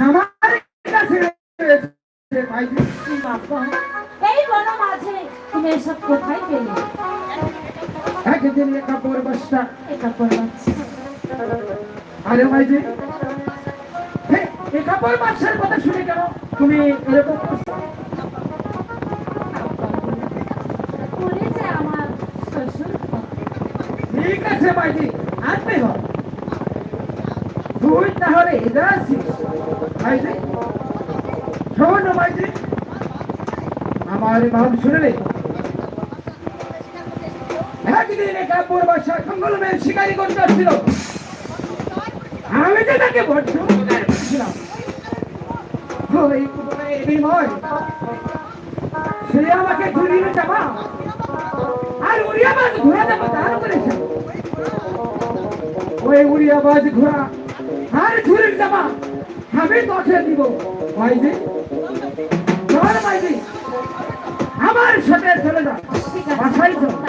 আমার কাছে রয়েছে ভাইজি কি বাবা এই বন মাঝে তুমি এসব কোথায় পেলে? একদিন কাপড় বস্তা এই কাপড় বাচ্চা। আরে ভাইজি হে, এই বাচ্চার কথা শুনে কেন? তুমি এরকম যে আমার ঠিক আছে ভাইজি হবে। তুই তাহলে এদের আছিস ভাইজি শোন ভাইজি আমার ভাব শুনলে একদিন কাপড় বাসা কঙ্গল মেয়ে শিকারি করতে আসছিল। আমি যে তাকে সে আমাকে ঝুলিয়ে জামা আর উড়িয়াবাজ ঘোড়া জামা দান করেছে ওই উড়িয়াবাজ ঘোড়া আর ঝুলির জামা আমি তোকে দিব। ভাইজি সাথে চলে যা